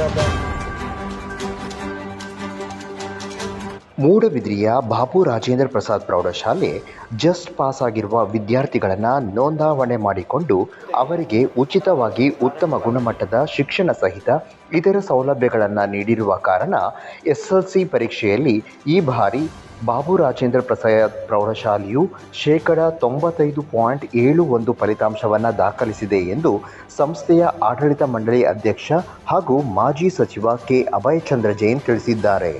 Bye-bye. ಮೂಡಬಿದ್ರಿಯ Babu Rajendra Prasad ಪ್ರೌಢಶಾಲೆ just pass ಆಗಿರುವ ವಿದ್ಯಾರ್ಥಿಗಳನ್ನು ನೋಂದಾವಣೆ ಮಾಡಿಕೊಂಡು ಅವರಿಗೆ ಉಚಿತವಾಗಿ ಉತ್ತಮ ಗುಣಮಟ್ಟದ ಶಿಕ್ಷಣ ಸಹಿತ ಇತರ ಸೌಲಭ್ಯಗಳನ್ನು ನೀಡಿರುವ ಕಾರಣ ಎಸ್ಎಲ್ಸಿ ಪರೀಕ್ಷೆಯಲ್ಲಿ ಈ ಬಾರಿ ಬಾಬು ರಾಜೇಂದ್ರ ಪ್ರಸಾದ್ ಪ್ರೌಢಶಾಲೆಯು ಶೇಕಡ ತೊಂಬತ್ತೈದು ಪಾಯಿಂಟ್ ಏಳು ಒಂದು ಫಲಿತಾಂಶವನ್ನು ದಾಖಲಿಸಿದೆ ಎಂದು ಸಂಸ್ಥೆಯ ಆಡಳಿತ ಮಂಡಳಿ ಅಧ್ಯಕ್ಷ ಹಾಗೂ ಮಾಜಿ ಸಚಿವ ಕೆ. ಅಭಯಚಂದ್ರ ಜೈನ್ ತಿಳಿಸಿದ್ದಾರೆ.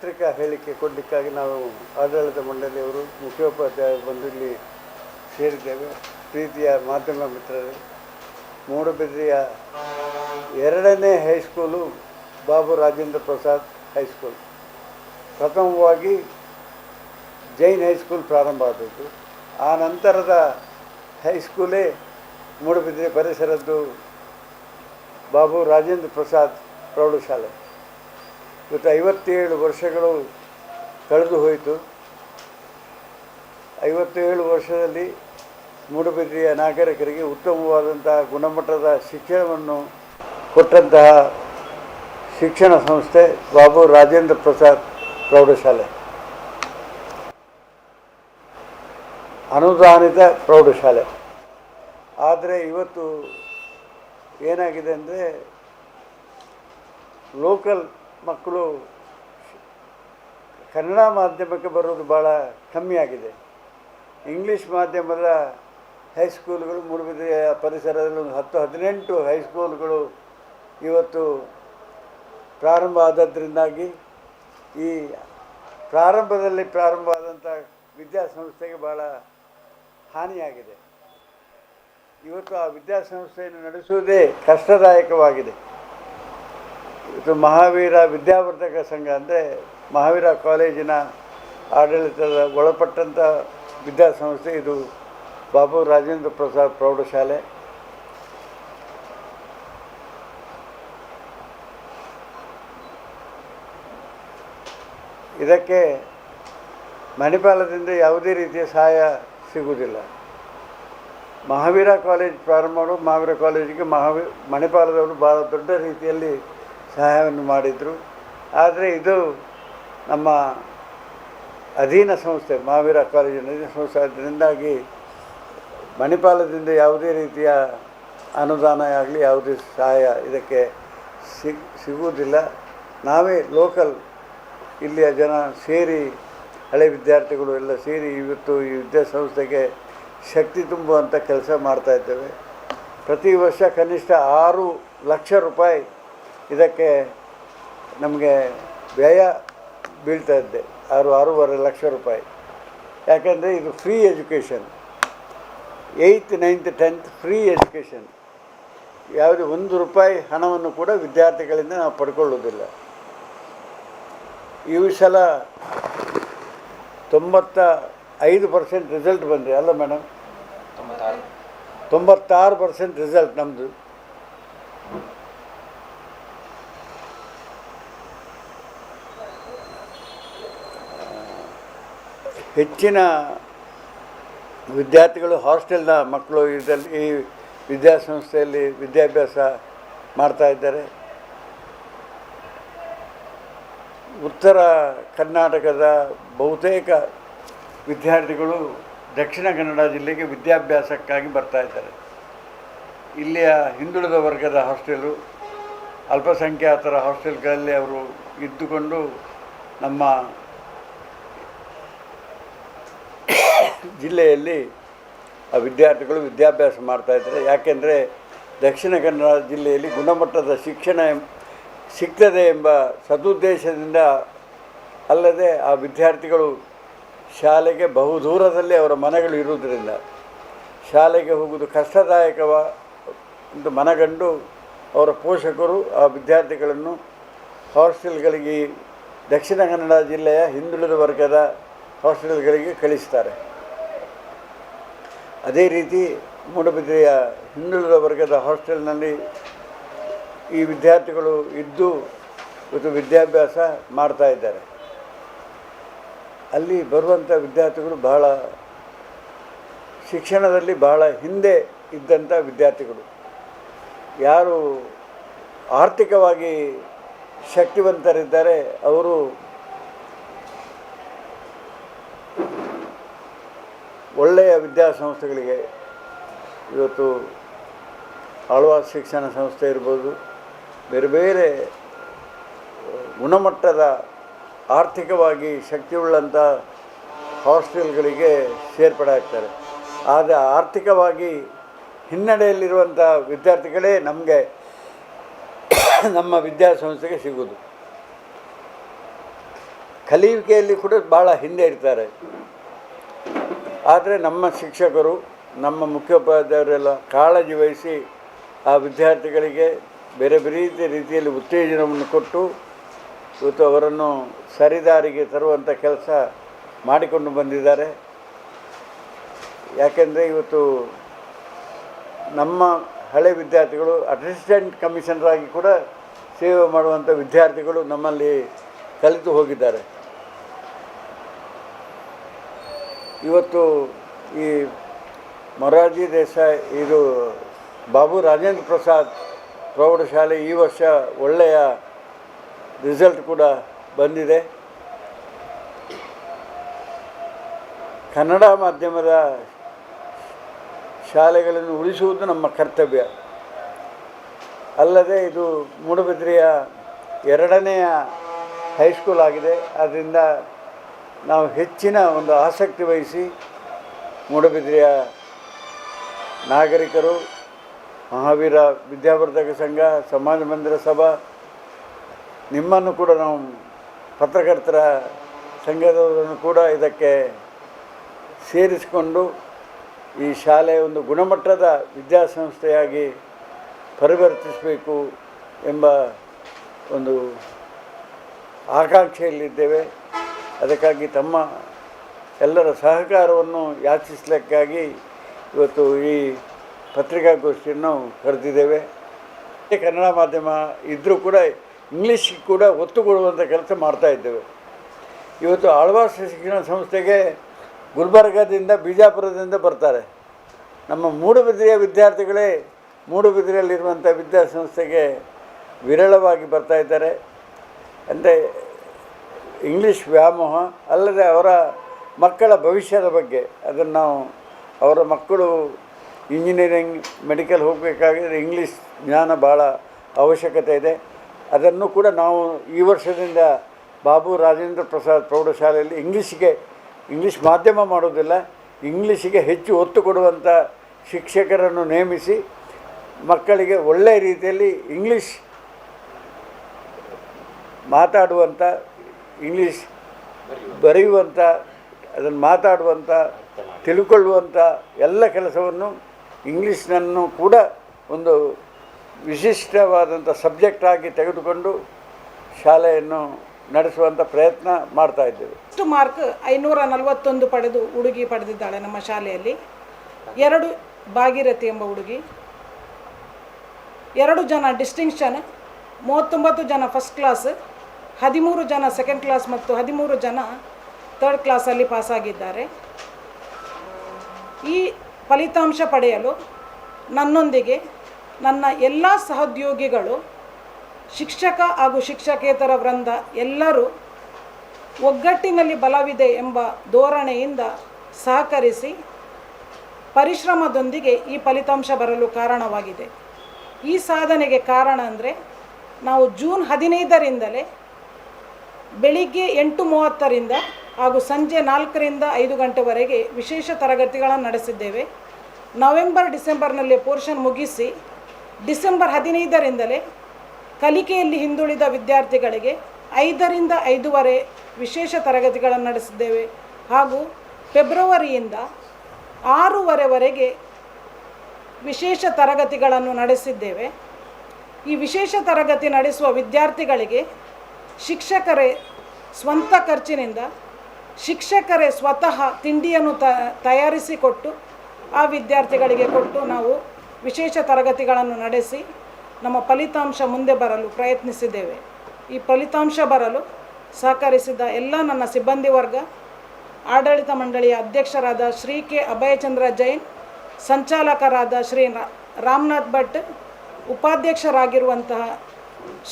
ಪತ್ರಿಕಾ ಹೇಳಿಕೆ ಕೊಡಲಿಕ್ಕಾಗಿ ನಾವು ಆಡಳಿತ ಮಂಡಳಿಯವರು ಮುಖ್ಯೋಪಾಧ್ಯಾಯರು ಬಂದು ಇಲ್ಲಿ ಸೇರಿದ್ದೇವೆ. ಪ್ರೀತಿಯ ಮಾಧ್ಯಮ ಮಿತ್ರರು, ಮೂಡಬಿದ್ರಿಯ ಎರಡನೇ high school Babu Rajendra Prasad high school. ಪ್ರಥಮವಾಗಿ ಜೈನ್ ಹೈಸ್ಕೂಲ್ ಪ್ರಾರಂಭ ಆದದ್ದು. ಆ ನಂತರದ ಹೈಸ್ಕೂಲೇ ಮೂಡಬಿದ್ರಿ ಪರಿಸರದ್ದು ಬಾಬು ರಾಜೇಂದ್ರ ಪ್ರಸಾದ್ ಪ್ರೌಢಶಾಲೆ. ಇವತ್ತು ಐವತ್ತೇಳು ವರ್ಷಗಳು ಕಳೆದು ಹೋಯಿತು. ಐವತ್ತೇಳು ವರ್ಷದಲ್ಲಿ ಮೂಡುಬಿದ್ರಿಯ ನಾಗರಿಕರಿಗೆ ಉತ್ತಮವಾದಂತಹ ಗುಣಮಟ್ಟದ ಶಿಕ್ಷಣವನ್ನು ಕೊಟ್ಟಂತಹ ಶಿಕ್ಷಣ ಸಂಸ್ಥೆ ಬಾಬು ರಾಜೇಂದ್ರ ಪ್ರಸಾದ್ ಪ್ರೌಢಶಾಲೆ. ಅನುದಾನಿತ ಪ್ರೌಢಶಾಲೆ. ಆದರೆ ಇವತ್ತು ಏನಾಗಿದೆ ಅಂದರೆ ಲೋಕಲ್ ಮಕ್ಕಳು ಕನ್ನಡ ಮಾಧ್ಯಮಕ್ಕೆ ಬರೋದು ಭಾಳ ಕಮ್ಮಿ ಆಗಿದೆ. ಇಂಗ್ಲೀಷ್ ಮಾಧ್ಯಮದ ಹೈಸ್ಕೂಲ್ಗಳು ಮೂಡುಬಿದ್ರೆಯ ಪರಿಸರದಲ್ಲಿ ಒಂದು ಹತ್ತು, ಹದಿನೆಂಟು ಹೈಸ್ಕೂಲ್ಗಳು ಇವತ್ತು ಪ್ರಾರಂಭ ಆದದ್ರಿಂದಾಗಿ ಈ ಪ್ರಾರಂಭದಲ್ಲಿ ಪ್ರಾರಂಭ ಆದಂಥ ವಿದ್ಯಾಸಂಸ್ಥೆಗೆ ಭಾಳ ಹಾನಿಯಾಗಿದೆ. ಇವತ್ತು ಆ ವಿದ್ಯಾಸಂಸ್ಥೆಯನ್ನು ನಡೆಸುವುದೇ ಕಷ್ಟದಾಯಕವಾಗಿದೆ. ಇವತ್ತು ಮಹಾವೀರ ವಿದ್ಯಾವರ್ಧಕ ಸಂಘ ಅಂದರೆ ಮಹಾವೀರ ಕಾಲೇಜಿನ ಆಡಳಿತದ ಒಳಪಟ್ಟಂಥ ವಿದ್ಯಾಸಂಸ್ಥೆ ಇದು ಬಾಬು ರಾಜೇಂದ್ರ ಪ್ರಸಾದ್ ಪ್ರೌಢಶಾಲೆ. ಇದಕ್ಕೆ ಮಣಿಪಾಲದಿಂದ ಯಾವುದೇ ರೀತಿಯ ಸಹಾಯ ಸಿಗುವುದಿಲ್ಲ. ಮಹಾವೀರ ಕಾಲೇಜ್ ಪ್ರಾರಂಭ ಮಾಡು ಮಹಾವೀರ ಕಾಲೇಜಿಗೆ ಮಹಾವೀ ಮಣಿಪಾಲದವರು ಭಾಳ ದೊಡ್ಡ ರೀತಿಯಲ್ಲಿ ಸಹಾಯವನ್ನು ಮಾಡಿದರು. ಆದರೆ ಇದು ನಮ್ಮ ಅಧೀನ ಸಂಸ್ಥೆ ಮಹಾವೀರ ಕಾಲೇಜಿನ ಅಧೀನ ಸಂಸ್ಥೆ ಅದರಿಂದಾಗಿ ಮಣಿಪಾಲದಿಂದ ಯಾವುದೇ ರೀತಿಯ ಅನುದಾನ ಆಗಲಿ, ಯಾವುದೇ ಸಹಾಯ ಇದಕ್ಕೆ ಸಿಗ್, ಸಿಗುವುದಿಲ್ಲ. ನಾವೇ ಲೋಕಲ್ ಇಲ್ಲಿಯ ಜನ ಸೇರಿ, ಹಳೆ ವಿದ್ಯಾರ್ಥಿಗಳು ಎಲ್ಲ ಸೇರಿ ಇವತ್ತು ಈ ವಿದ್ಯಾಸಂಸ್ಥೆಗೆ ಶಕ್ತಿ ತುಂಬುವಂಥ ಕೆಲಸ ಮಾಡ್ತಾಯಿದ್ದೇವೆ ಪ್ರತಿ ವರ್ಷ ಕನಿಷ್ಠ ಆರು ಲಕ್ಷ ರೂಪಾಯಿ ಇದಕ್ಕೆ ನಮಗೆ ವ್ಯಯ ಬೀಳ್ತಾ ಇದ್ದೆ ಆರು ಆರೂವರೆ ಲಕ್ಷ ರೂಪಾಯಿ. ಯಾಕೆಂದರೆ ಇದು free education eighth ninth tenth free education ಯಾವುದೇ ಒಂದು ರೂಪಾಯಿ ಹಣವನ್ನು ಕೂಡ ವಿದ್ಯಾರ್ಥಿಗಳಿಂದ ನಾವು ಪಡ್ಕೊಳ್ಳೋದಿಲ್ಲ. ಈ ಸಲ ತೊಂಬತ್ತ ಐದು ಪರ್ಸೆಂಟ್ ರಿಸಲ್ಟ್ ಬಂದರೆ ಅಲ್ಲ ಮೇಡಮ್ ತೊಂಬತ್ತಾರು. ಪರ್ಸೆಂಟ್ ರಿಸಲ್ಟ್ ನಮ್ಮದು ಹೆಚ್ಚಿನ ವಿದ್ಯಾರ್ಥಿಗಳು ಹಾಸ್ಟೆಲ್ನ ಮಕ್ಕಳು ಇದರಲ್ಲಿ ಈ ವಿದ್ಯಾಸಂಸ್ಥೆಯಲ್ಲಿ ವಿದ್ಯಾಭ್ಯಾಸ ಮಾಡ್ತಾ ಇದ್ದಾರೆ. ಉತ್ತರ ಕರ್ನಾಟಕದ ಬಹುತೇಕ ವಿದ್ಯಾರ್ಥಿಗಳು ದಕ್ಷಿಣ ಕನ್ನಡ ಜಿಲ್ಲೆಗೆ ವಿದ್ಯಾಭ್ಯಾಸಕ್ಕಾಗಿ ಬರ್ತಾ ಇದ್ದಾರೆ. ಇಲ್ಲಿಯ ಹಿಂದುಳಿದ ವರ್ಗದ ಹಾಸ್ಟೆಲು, ಅಲ್ಪಸಂಖ್ಯಾತರ ಹಾಸ್ಟೆಲ್ಗಳಲ್ಲಿ ಅವರು ಇದ್ದುಕೊಂಡು ನಮ್ಮ ಜಿಲ್ಲೆಯಲ್ಲಿ ಆ ವಿದ್ಯಾರ್ಥಿಗಳು ವಿದ್ಯಾಭ್ಯಾಸ ಮಾಡ್ತಾ ಇದ್ದಾರೆ. ಯಾಕೆಂದರೆ ದಕ್ಷಿಣ ಕನ್ನಡ ಜಿಲ್ಲೆಯಲ್ಲಿ ಗುಣಮಟ್ಟದ ಶಿಕ್ಷಣ ಸಿಗ್ತದೆ ಎಂಬ ಸದುದ್ದೇಶದಿಂದ ಅಲ್ಲದೆ ಆ ವಿದ್ಯಾರ್ಥಿಗಳು ಶಾಲೆಗೆ ಬಹುದೂರದಲ್ಲಿ ಅವರ ಮನೆಗಳು ಇರುವುದರಿಂದ ಶಾಲೆಗೆ ಹೋಗುವುದು ಕಷ್ಟದಾಯಕವ, ಎಂದು ಮನಗಂಡು ಅವರ ಪೋಷಕರು ಆ ವಿದ್ಯಾರ್ಥಿಗಳನ್ನು ಹಾಸ್ಟೆಲ್ಗಳಿಗೆ ದಕ್ಷಿಣ ಕನ್ನಡ ಜಿಲ್ಲೆಯ ಹಿಂದುಳಿದ ವರ್ಗದ ಹಾಸ್ಟೆಲ್ಗಳಿಗೆ ಕಳಿಸ್ತಾರೆ. ಅದೇ ರೀತಿ ಮೂಡಬಿದ್ರೆಯ ಹಿಂದುಳಿದ ವರ್ಗದ ಹಾಸ್ಟೆಲ್ನಲ್ಲಿ ಈ ವಿದ್ಯಾರ್ಥಿಗಳು ಇದ್ದು ಇವತ್ತು ವಿದ್ಯಾಭ್ಯಾಸ ಮಾಡ್ತಾ ಇದ್ದಾರೆ. ಅಲ್ಲಿ ಬರುವಂಥ ವಿದ್ಯಾರ್ಥಿಗಳು ಬಹಳ ಶಿಕ್ಷಣದಲ್ಲಿ ಬಹಳ ಹಿಂದೆ ಇದ್ದಂಥ ವಿದ್ಯಾರ್ಥಿಗಳು. ಯಾರು ಆರ್ಥಿಕವಾಗಿ ಶಕ್ತಿವಂತರಿದ್ದಾರೆ, ಅವರು ಒಳ್ಳೆಯ ವಿದ್ಯಾಸಂಸ್ಥೆಗಳಿಗೆ ಇವತ್ತು ಆಳ್ವಾಸ್ ಶಿಕ್ಷಣ ಸಂಸ್ಥೆ ಇರ್ಬೋದು, ಬೇರೆ ಬೇರೆ ಗುಣಮಟ್ಟದ ಆರ್ಥಿಕವಾಗಿ ಶಕ್ತಿಯುಳ್ಳಂಥ ಹಾಸ್ಟೆಲ್ಗಳಿಗೆ ಸೇರ್ಪಡೆ ಆಗ್ತಾರೆ. ಆದರೆ ಆರ್ಥಿಕವಾಗಿ ಹಿನ್ನಡೆಯಲ್ಲಿರುವಂಥ ವಿದ್ಯಾರ್ಥಿಗಳೇ ನಮಗೆ ನಮ್ಮ ವಿದ್ಯಾಸಂಸ್ಥೆಗೆ ಸಿಗೋದು ಕಲಿಯುವಿಕೆಯಲ್ಲಿ ಕೂಡ ಭಾಳ ಹಿಂದೆ ಇರ್ತಾರೆ. ಆದರೆ ನಮ್ಮ ಶಿಕ್ಷಕರು, ನಮ್ಮ ಮುಖ್ಯೋಪಾಧ್ಯಾಯರೆಲ್ಲ ಕಾಳಜಿ ವಹಿಸಿ ಆ ವಿದ್ಯಾರ್ಥಿಗಳಿಗೆ ಬೇರೆ ಬೇರೆ ರೀತಿಯಲ್ಲಿ ಉತ್ತೇಜನವನ್ನು ಕೊಟ್ಟು ಇವತ್ತು ಅವರನ್ನು ಸರಿದಾರಿಗೆ ತರುವಂಥ ಕೆಲಸ ಮಾಡಿಕೊಂಡು ಬಂದಿದ್ದಾರೆ. ಯಾಕೆಂದರೆ ಇವತ್ತು ನಮ್ಮ ಹಳೆ ವಿದ್ಯಾರ್ಥಿಗಳು ಅಸಿಸ್ಟೆಂಟ್ ಕಮಿಷನರ್ ಆಗಿ ಕೂಡ ಸೇವೆ ಮಾಡುವಂಥ ವಿದ್ಯಾರ್ಥಿಗಳು ನಮ್ಮಲ್ಲಿ ಕಲಿತು ಹೋಗಿದ್ದಾರೆ. ಇವತ್ತು ಈ ಮೊರಾರ್ಜಿ ದೇಸಾಯಿ, ಇದು ಬಾಬು ರಾಜೇಂದ್ರ ಪ್ರಸಾದ್ ಪ್ರೌಢಶಾಲೆ ಈ ವರ್ಷ ಒಳ್ಳೆಯ ರಿಸಲ್ಟ್ ಕೂಡ ಬಂದಿದೆ. ಕನ್ನಡ ಮಾಧ್ಯಮದ ಶಾಲೆಗಳನ್ನು ಉಳಿಸುವುದು ನಮ್ಮ ಕರ್ತವ್ಯ. ಅಲ್ಲದೆ ಇದು ಮೂಡುಬಿದ್ರೆಯ ಎರಡನೆಯ ಹೈಸ್ಕೂಲ್ ಆಗಿದೆ. ಆದ್ದರಿಂದ ನಾವು ಹೆಚ್ಚಿನ ಒಂದು ಆಸಕ್ತಿ ವಹಿಸಿ ಮೂಡುಬಿದ್ರೆಯ ನಾಗರಿಕರು, ಮಹಾವೀರ ವಿದ್ಯಾವರ್ಧಕ ಸಂಘ, ಸಮಾಜ ಮಂದಿರ ಸಭಾ, ನಿಮ್ಮನ್ನು ಕೂಡ ನಾವು ಪತ್ರಕರ್ತರ ಸಂಘದವರನ್ನು ಕೂಡ ಇದಕ್ಕೆ ಸೇರಿಸಿಕೊಂಡು ಈ ಶಾಲೆ ಒಂದು ಗುಣಮಟ್ಟದ ವಿದ್ಯಾಸಂಸ್ಥೆಯಾಗಿ ಪರಿವರ್ತಿಸಬೇಕು ಎಂಬ ಒಂದು ಆಕಾಂಕ್ಷೆಯಲ್ಲಿದ್ದೇವೆ. ಅದಕ್ಕಾಗಿ ತಮ್ಮ ಎಲ್ಲರ ಸಹಕಾರವನ್ನು ಯಾಚಿಸಲಿಕ್ಕಾಗಿ ಇವತ್ತು ಈ ಪತ್ರಿಕಾಗೋಷ್ಠಿಯನ್ನು ಕರೆದಿದ್ದೇವೆ. ಕನ್ನಡ ಮಾಧ್ಯಮ ಇದ್ದರೂ ಕೂಡ ಇಂಗ್ಲೀಷಿಗೆ ಕೂಡ ಒತ್ತು ಕೊಡುವಂಥ ಕೆಲಸ ಮಾಡ್ತಾ ಇದ್ದೇವೆ. ಇವತ್ತು ಆಳ್ವಾಸ್ ಶಿಕ್ಷಣ ಸಂಸ್ಥೆಗೆ ಗುಲ್ಬರ್ಗಾದಿಂದ ಬಿಜಾಪುರದಿಂದ ಬರ್ತಾರೆ. ನಮ್ಮ ಮೂಡುಬಿದಿರೆಯ ವಿದ್ಯಾರ್ಥಿಗಳೇ ಮೂಡುಬಿದಿರೆಯಲ್ಲಿರುವಂಥ ವಿದ್ಯಾಸಂಸ್ಥೆಗೆ ವಿರಳವಾಗಿ ಬರ್ತಾ ಇದ್ದಾರೆ. ಅಂದರೆ ಇಂಗ್ಲೀಷ್ ವ್ಯಾಮೋಹ ಅಲ್ಲದೆ ಅವರ ಮಕ್ಕಳ ಭವಿಷ್ಯದ ಬಗ್ಗೆ. ಅದನ್ನು ನಾವು ಅವರ ಮಕ್ಕಳು ಇಂಜಿನಿಯರಿಂಗ್, ಮೆಡಿಕಲ್ ಹೋಗಬೇಕಾಗಿದ್ರೆ ಇಂಗ್ಲೀಷ್ ಜ್ಞಾನ ಭಾಳ ಅವಶ್ಯಕತೆ ಇದೆ. ಅದನ್ನು ಕೂಡ ನಾವು ಈ ವರ್ಷದಿಂದ ಬಾಬು ರಾಜೇಂದ್ರ ಪ್ರಸಾದ್ ಪ್ರೌಢಶಾಲೆಯಲ್ಲಿ ಇಂಗ್ಲೀಷಿಗೆ, ಇಂಗ್ಲೀಷ್ ಮಾಧ್ಯಮ ಮಾಡೋದಿಲ್ಲ, ಇಂಗ್ಲೀಷಿಗೆ ಹೆಚ್ಚು ಒತ್ತು ಕೊಡುವಂಥ ಶಿಕ್ಷಕರನ್ನು ನೇಮಿಸಿ ಮಕ್ಕಳಿಗೆ ಒಳ್ಳೆಯ ರೀತಿಯಲ್ಲಿ ಇಂಗ್ಲೀಷ್ ಮಾತಾಡುವಂಥ ಇಂಗ್ಲೀಷ್ ಬರೆಯುವಂಥ, ಅದನ್ನು ಮಾತಾಡುವಂಥ, ತಿಳ್ಕೊಳ್ಳುವಂಥ ಎಲ್ಲ ಕೆಲಸವನ್ನು ಇಂಗ್ಲೀಷ್ನನ್ನು ಕೂಡ ಒಂದು ವಿಶಿಷ್ಟವಾದಂಥ ಸಬ್ಜೆಕ್ಟ್ ಆಗಿ ತೆಗೆದುಕೊಂಡು ಶಾಲೆಯನ್ನು ನಡೆಸುವಂಥ ಪ್ರಯತ್ನ ಮಾಡ್ತಾ ಇದ್ದೇವೆ. ಇಷ್ಟು ಮಾರ್ಕ್? ಐನೂರ ನಲವತ್ತೊಂದು ಪಡೆದು ಹುಡುಗಿ ಪಡೆದಿದ್ದಾಳೆ ನಮ್ಮ ಶಾಲೆಯಲ್ಲಿ. ಎರಡು ಭಾಗೀರಥಿ ಎಂಬ ಹುಡುಗಿ. ಎರಡು ಜನ ಡಿಸ್ಟಿಂಕ್ಷನ್ ಮೂವತ್ತೊಂಬತ್ತು ಜನ ಫಸ್ಟ್ ಕ್ಲಾಸ್ ಹದಿಮೂರು ಜನ ಸೆಕೆಂಡ್ ಕ್ಲಾಸ್ ಮತ್ತು ಹದಿಮೂರು ಜನ ತರ್ಡ್ ಕ್ಲಾಸಲ್ಲಿ ಪಾಸಾಗಿದ್ದಾರೆ ಈ ಫಲಿತಾಂಶ ಪಡೆಯಲು ನನ್ನೊಂದಿಗೆ ನನ್ನ ಎಲ್ಲ ಸಹೋದ್ಯೋಗಿಗಳು, ಶಿಕ್ಷಕ ಹಾಗೂ ಶಿಕ್ಷಕೇತರ ವೃಂದ ಎಲ್ಲರೂ ಒಗ್ಗಟ್ಟಿನಲ್ಲಿ ಬಲವಿದೆ ಎಂಬ ಧೋರಣೆಯಿಂದ ಸಹಕರಿಸಿ ಪರಿಶ್ರಮದೊಂದಿಗೆ ಈ ಫಲಿತಾಂಶ ಬರಲು ಕಾರಣವಾಗಿದೆ. ಈ ಸಾಧನೆಗೆ ಕಾರಣ ಅಂದರೆ ನಾವು ಜೂನ್ ಹದಿನೈದರಿಂದಲೇ ಬೆಳಿಗ್ಗೆ ಎಂಟು ಮೂವತ್ತರಿಂದ ಹಾಗೂ ಸಂಜೆ ನಾಲ್ಕರಿಂದ ಐದು ಗಂಟೆವರೆಗೆ ವಿಶೇಷ ತರಗತಿಗಳನ್ನು ನಡೆಸಿದ್ದೇವೆ. ನವೆಂಬರ್, ಡಿಸೆಂಬರ್ನಲ್ಲಿ ಪೋರ್ಷನ್ ಮುಗಿಸಿ ಡಿಸೆಂಬರ್ ಹದಿನೈದರಿಂದಲೇ ಕಲಿಕೆಯಲ್ಲಿ ಹಿಂದುಳಿದ ವಿದ್ಯಾರ್ಥಿಗಳಿಗೆ ಐದರಿಂದ ಐದೂವರೆ ವಿಶೇಷ ತರಗತಿಗಳನ್ನು ನಡೆಸಿದ್ದೇವೆ. ಹಾಗೂ ಫೆಬ್ರವರಿಯಿಂದ ಆರೂವರೆವರೆಗೆ ವಿಶೇಷ ತರಗತಿಗಳನ್ನು ನಡೆಸಿದ್ದೇವೆ. ಈ ವಿಶೇಷ ತರಗತಿ ನಡೆಸುವ ವಿದ್ಯಾರ್ಥಿಗಳಿಗೆ ಶಿಕ್ಷಕರೇ ಸ್ವಂತ ಖರ್ಚಿನಿಂದ ಶಿಕ್ಷಕರೇ ಸ್ವತಃ ತಿಂಡಿಯನ್ನು ತ, ತಯಾರಿಸಿಕೊಟ್ಟು ಆ ವಿದ್ಯಾರ್ಥಿಗಳಿಗೆ ಕೊಟ್ಟು ನಾವು ವಿಶೇಷ ತರಗತಿಗಳನ್ನು ನಡೆಸಿ ನಮ್ಮ ಫಲಿತಾಂಶ ಮುಂದೆ ಬರಲು ಪ್ರಯತ್ನಿಸಿದ್ದೇವೆ. ಈ ಫಲಿತಾಂಶ ಬರಲು ಸಹಕರಿಸಿದ ಎಲ್ಲ ನನ್ನ ಸಿಬ್ಬಂದಿ ವರ್ಗ, ಆಡಳಿತ ಮಂಡಳಿಯ ಅಧ್ಯಕ್ಷರಾದ ಶ್ರೀ ಕೆ ಅಭಯಚಂದ್ರ ಜೈನ್, ಸಂಚಾಲಕರಾದ ಶ್ರೀ ರಾಮನಾಥ್ ಭಟ್, ಉಪಾಧ್ಯಕ್ಷರಾಗಿರುವಂತಹ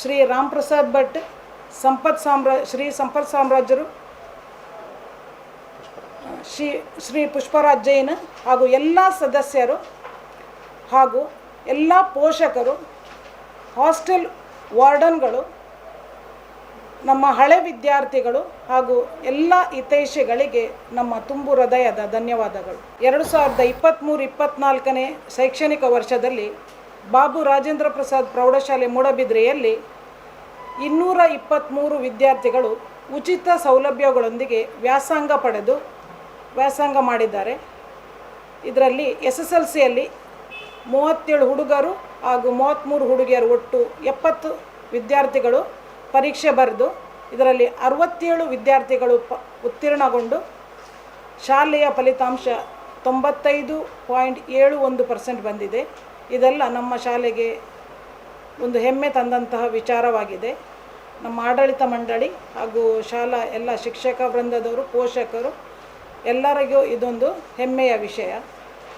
ಶ್ರೀ ರಾಮ್ ಪ್ರಸಾದ್ ಭಟ್ ಸಂಪತ್ ಸಾಮ್ರಾ, ಶ್ರೀ ಸಂಪತ್ ಸಾಮ್ರಾಜ್ಯರು, ಶ್ರೀ ಶ್ರೀ ಪುಷ್ಪರಾಜ್ ಜೈನ್ ಹಾಗೂ ಎಲ್ಲ ಸದಸ್ಯರು ಹಾಗೂ ಎಲ್ಲ ಪೋಷಕರು, ಹಾಸ್ಟೆಲ್ ವಾರ್ಡನ್ಗಳು, ನಮ್ಮ ಹಳೆ ವಿದ್ಯಾರ್ಥಿಗಳು ಹಾಗೂ ಎಲ್ಲ ಹಿತೈಷಿಗಳಿಗೆ ನಮ್ಮ ತುಂಬು ಹೃದಯದ ಧನ್ಯವಾದಗಳು. ಎರಡು ಸಾವಿರದ ಇಪ್ಪತ್ತ್ಮೂರು ಇಪ್ಪತ್ತ್ನಾಲ್ಕನೇ ಶೈಕ್ಷಣಿಕ ವರ್ಷದಲ್ಲಿ ಬಾಬು ರಾಜೇಂದ್ರ ಪ್ರಸಾದ್ ಪ್ರೌಢಶಾಲೆ ಮೂಡಬಿದ್ರೆಯಲ್ಲಿ ಇನ್ನೂರ ಇಪ್ಪತ್ತ್ಮೂರು ವಿದ್ಯಾರ್ಥಿಗಳು ಉಚಿತ ಸೌಲಭ್ಯಗಳೊಂದಿಗೆ ವ್ಯಾಸಂಗ ಪಡೆದು ವ್ಯಾಸಂಗ ಮಾಡಿದ್ದಾರೆ. ಇದರಲ್ಲಿ ಎಸ್ ಎಸ್ ಎಲ್ ಸಿಯಲ್ಲಿ ಮೂವತ್ತೇಳು ಹುಡುಗರು ಹಾಗೂ ಮೂವತ್ತ್ಮೂರು ಹುಡುಗಿಯರು ಒಟ್ಟು ಎಪ್ಪತ್ತು ವಿದ್ಯಾರ್ಥಿಗಳು ಪರೀಕ್ಷೆ ಬರೆದು, ಇದರಲ್ಲಿ ಅರವತ್ತೇಳು ವಿದ್ಯಾರ್ಥಿಗಳು ಪ, ಉತ್ತೀರ್ಣಗೊಂಡು ಶಾಲೆಯ ಫಲಿತಾಂಶ ತೊಂಬತ್ತೈದು ಪಾಯಿಂಟ್ ಏಳು ಒಂದು ಪರ್ಸೆಂಟ್ ಬಂದಿದೆ. ಇದೆಲ್ಲ ನಮ್ಮ ಶಾಲೆಗೆ ಒಂದು ಹೆಮ್ಮೆ ತಂದಂತಹ ವಿಚಾರವಾಗಿದೆ. ನಮ್ಮ ಆಡಳಿತ ಮಂಡಳಿ ಹಾಗೂ ಶಾಲಾ ಎಲ್ಲ ಶಿಕ್ಷಕ ವೃಂದದವರು ಪೋಷಕರು ಎಲ್ಲರಿಗೂ ಇದೊಂದು ಹೆಮ್ಮೆಯ ವಿಷಯ.